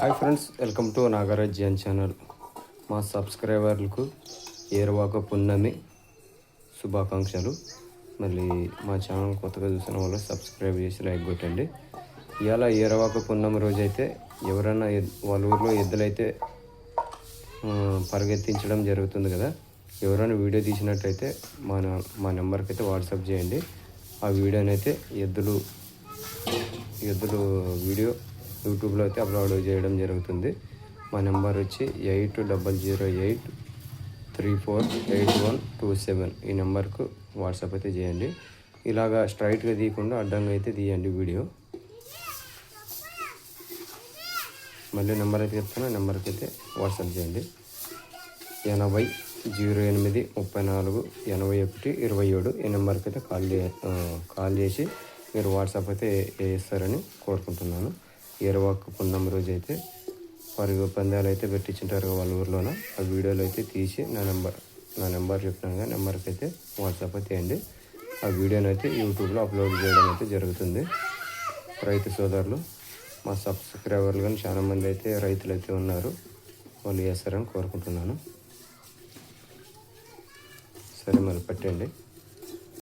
Hi friends welcome to Nagaraj Jan channel. మా సబ్స్క్రైబర్లకు ఏరవాక పున్నమి శుభాకాంక్షలు. మళ్ళీ మా ఛానల్ కొత్తగా చూసిన వాళ్ళు సబ్స్క్రైబ్ చేసి లైక్ కొట్టండి. ఇవాళ ఏరవాక పున్నమి రోజు అయితే ఎవరైనా వాళ్ళ ఊర్లో ఎద్దులైతే పరిగెత్తించడం జరుగుతుంది కదా. ఎవరైనా వీడియో తీసినట్టయితే మా నా- మా నెంబర్కి అయితే వాట్సాప్ చేయండి. ఆ వీడియోనైతే ఎద్దులు ఎద్దులు వీడియో యూట్యూబ్లో అయితే అప్లోడ్ చేయడం జరుగుతుంది. మా నెంబర్ వచ్చి eight double zero eight three four eight one two seven. ఈ నెంబర్కు వాట్సాప్ అయితే చేయండి. ఇలాగా స్ట్రైట్గా తీయకుండా అడ్డంగా అయితే తీయండి వీడియో. మళ్ళీ నెంబర్ అయితే చెప్తాను నెంబర్కి అయితే వాట్సాప్ చేయండి. ఎనభై జీరో ఎనిమిది ముప్పై నాలుగు ఎనభై ఒకటి ఇరవై ఏడు ఈ నెంబర్కి అయితే కాల్ చే కాల్ చేసి మీరు వాట్సాప్ అయితే వేస్తారని కోరుకుంటున్నాను. ఇరవక్క పున్నం రోజు అయితే పరుగు పందాలు అయితే పెట్టించుంటారు వాళ్ళ ఊర్లోన. ఆ వీడియోలు అయితే తీసి నా నెంబర్ నా నెంబర్ చెప్పినాను కదా నెంబర్కి అయితే వాట్సాప్ చేయండి ఆ వీడియోని అయితే యూట్యూబ్లో అప్లోడ్ చేయడం అయితే జరుగుతుంది. రైతు సోదరులు మా సబ్స్క్రైబర్లు కానీ చాలా మంది అయితే రైతులు అయితే ఉన్నారు. వాళ్ళు చేస్తారని కోరుకుంటున్నాను. సరే మరి పెట్టండి.